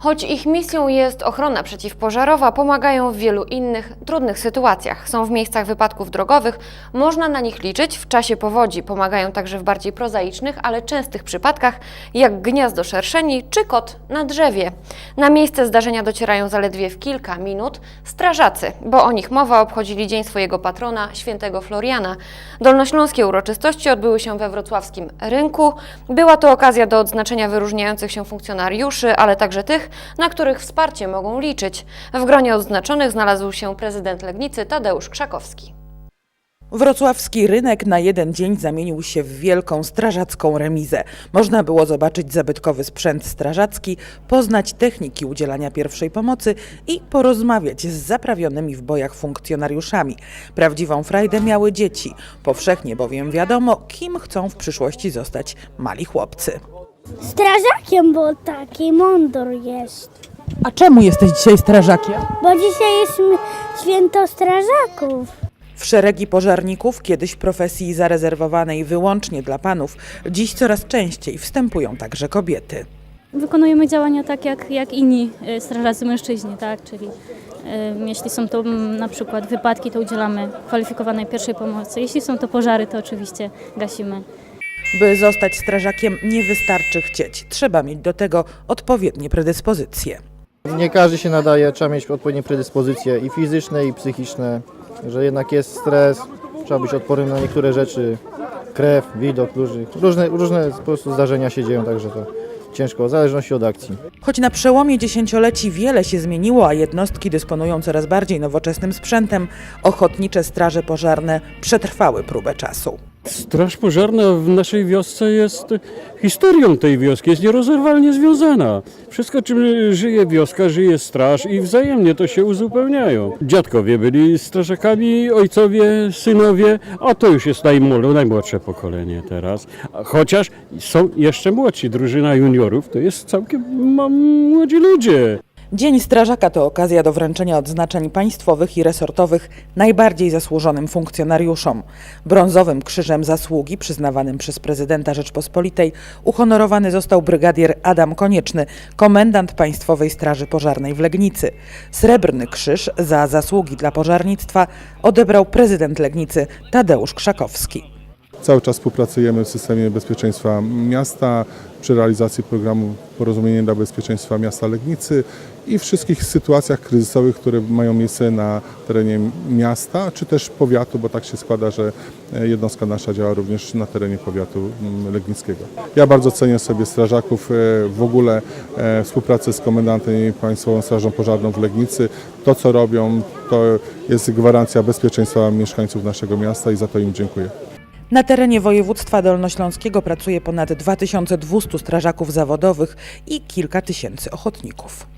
Choć ich misją jest ochrona przeciwpożarowa, pomagają w wielu innych trudnych sytuacjach. Są w miejscach wypadków drogowych, można na nich liczyć w czasie powodzi. Pomagają także w bardziej prozaicznych, ale częstych przypadkach, jak gniazdo szerszeni czy kot na drzewie. Na miejsce zdarzenia docierają zaledwie w kilka minut strażacy, bo o nich mowa obchodzili dzień swojego patrona, świętego Floriana. Dolnośląskie uroczystości odbyły się we wrocławskim rynku. Była to okazja do odznaczenia wyróżniających się funkcjonariuszy, ale także tych, na których wsparcie mogą liczyć. W gronie odznaczonych znalazł się prezydent Legnicy Tadeusz Krzakowski. Wrocławski rynek na jeden dzień zamienił się w wielką strażacką remizę. Można było zobaczyć zabytkowy sprzęt strażacki, poznać techniki udzielania pierwszej pomocy i porozmawiać z zaprawionymi w bojach funkcjonariuszami. Prawdziwą frajdę miały dzieci, powszechnie bowiem wiadomo, kim chcą w przyszłości zostać mali chłopcy. Strażakiem, bo taki mądry jest. A czemu jesteś dzisiaj strażakiem? Bo dzisiaj jest święto strażaków. W szeregi pożarników, kiedyś profesji zarezerwowanej wyłącznie dla panów, dziś coraz częściej wstępują także kobiety. Wykonujemy działania tak jak, jak inni e, strażacy mężczyźni, tak? Czyli e, jeśli są to mm, na przykład wypadki, to udzielamy kwalifikowanej pierwszej pomocy. Jeśli są to pożary, to oczywiście gasimy. By zostać strażakiem nie wystarczy chcieć, trzeba mieć do tego odpowiednie predyspozycje. Nie każdy się nadaje, trzeba mieć odpowiednie predyspozycje i fizyczne, i psychiczne, że jednak jest stres, trzeba być odpornym na niektóre rzeczy, krew, widok, różne, różne, różne po prostu zdarzenia się dzieją, także to ciężko, w zależności od akcji. Choć na przełomie dziesięcioleci wiele się zmieniło, a jednostki dysponują coraz bardziej nowoczesnym sprzętem, ochotnicze straże pożarne przetrwały próbę czasu. Straż pożarna w naszej wiosce jest historią tej wioski, jest nierozerwalnie związana. Wszystko, czym żyje wioska, żyje straż i wzajemnie to się uzupełniają. Dziadkowie byli strażakami, ojcowie, synowie, a to już jest najmło- najmłodsze pokolenie teraz. Chociaż są jeszcze młodsi, drużyna juniorów to jest całkiem młodzi ludzie. Dzień Strażaka to okazja do wręczenia odznaczeń państwowych i resortowych najbardziej zasłużonym funkcjonariuszom. Brązowym Krzyżem Zasługi, przyznawanym przez prezydenta Rzeczpospolitej, uhonorowany został brygadier Adam Konieczny, komendant Państwowej Straży Pożarnej w Legnicy. Srebrny Krzyż za zasługi dla pożarnictwa odebrał prezydent Legnicy Tadeusz Krzakowski. Cały czas współpracujemy w systemie bezpieczeństwa miasta przy realizacji programu Porozumienie dla Bezpieczeństwa Miasta Legnicy i wszystkich sytuacjach kryzysowych, które mają miejsce na terenie miasta, czy też powiatu, bo tak się składa, że e, jednostka nasza działa również na terenie powiatu mm, legnickiego. Ja bardzo cenię sobie strażaków, e, w ogóle e, współpracę z komendantem i Państwową Strażą Pożarną w Legnicy. To, co robią, to jest gwarancja bezpieczeństwa mieszkańców naszego miasta i za to im dziękuję. Na terenie województwa dolnośląskiego pracuje ponad 2200 strażaków zawodowych i kilka tysięcy ochotników.